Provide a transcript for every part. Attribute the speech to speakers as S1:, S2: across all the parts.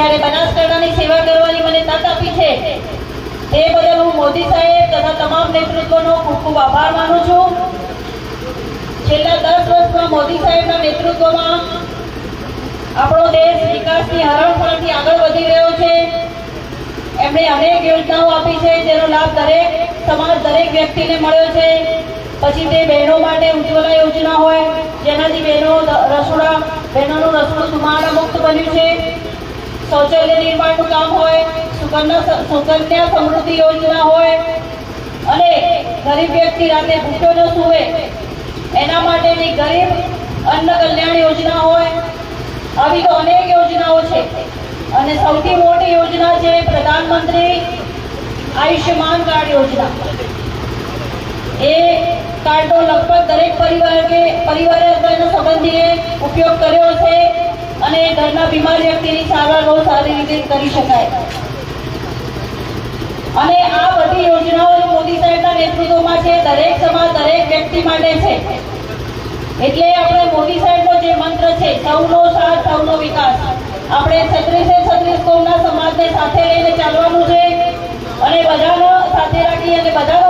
S1: જ્યારે બનાસકાંઠાની સેવા કરવાની મને તક આપી છે, તે બદલ હું મોદી સાહેબ તથા તમામ નેતૃત્વનો ખૂબ ખૂબ આભાર માનું છું. છેલ્લા દસ વર્ષમાં મોદી સાહેબના નેતૃત્વમાં આપણો દેશ વિકાસની હરણફાળથી આગળ વધી રહ્યો છે. એમણે અનેક યોજનાઓ આપી છે, જેનો લાભ દરેક સમાજ, દરેક વ્યક્તિને મળ્યો છે. પછી તે બહેનો માટે ઉજ્જવલા યોજના હોય, જેનાથી બહેનો રસોડા, બહેનોનું રસોડું ધુમાડા મુક્ત બન્યું છે. શૌચાલય નિર્માણનું કામ હોય, સુકન્યા સુકન્યા સમૃદ્ધિ યોજના હોય, અને ગરીબ વ્યક્તિ રાતે ભૂખ્યો ન સૂવે, એના માટેની ગરીબ અન્ન કલ્યાણ યોજના હોય, આવી તો અનેક યોજનાઓ છે. અને સૌથી મોટી યોજના છે પ્રધાનમંત્રી આયુષ્યમાન કાર્ડ યોજના. એ કાર્ડનો લગભગ દરેક પરિવારે પરિવારે અથવા સંબંધીએ ઉપયોગ કર્યો છે. અને ઘરના બીમાર વ્યક્તિની સારવાર બહુ સારી રીતે કરી શકાય. અને આ બધી યોજનાઓ મોદી સાહેબના નેતૃત્વમાં છે, દરેક સમાજ, દરેક વ્યક્તિ માટે છે. એટલે આપણે મોદી સાહેબનો જે મંત્ર છે, સૌનો સાથ, સૌનો વિકાસ. આપણે છત્રીસે છત્રીસ કોમના સમાજને સાથે લઈને ચાલવાનું છે અને બધાનો સાથે રાખી અને બધાનો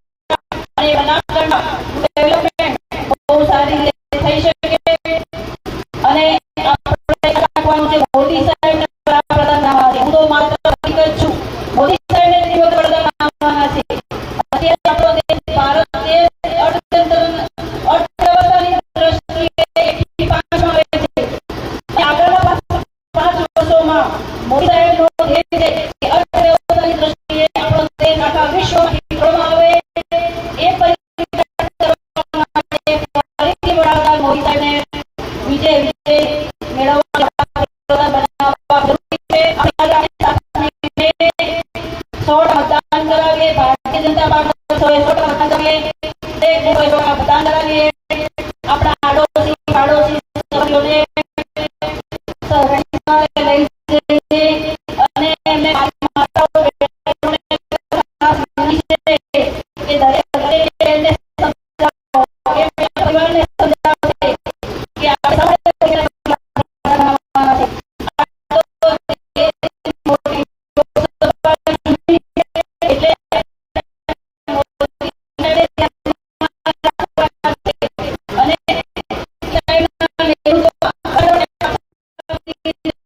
S1: ભારતીય જનતા પાર્ટી મતદાન કરાવીએ stated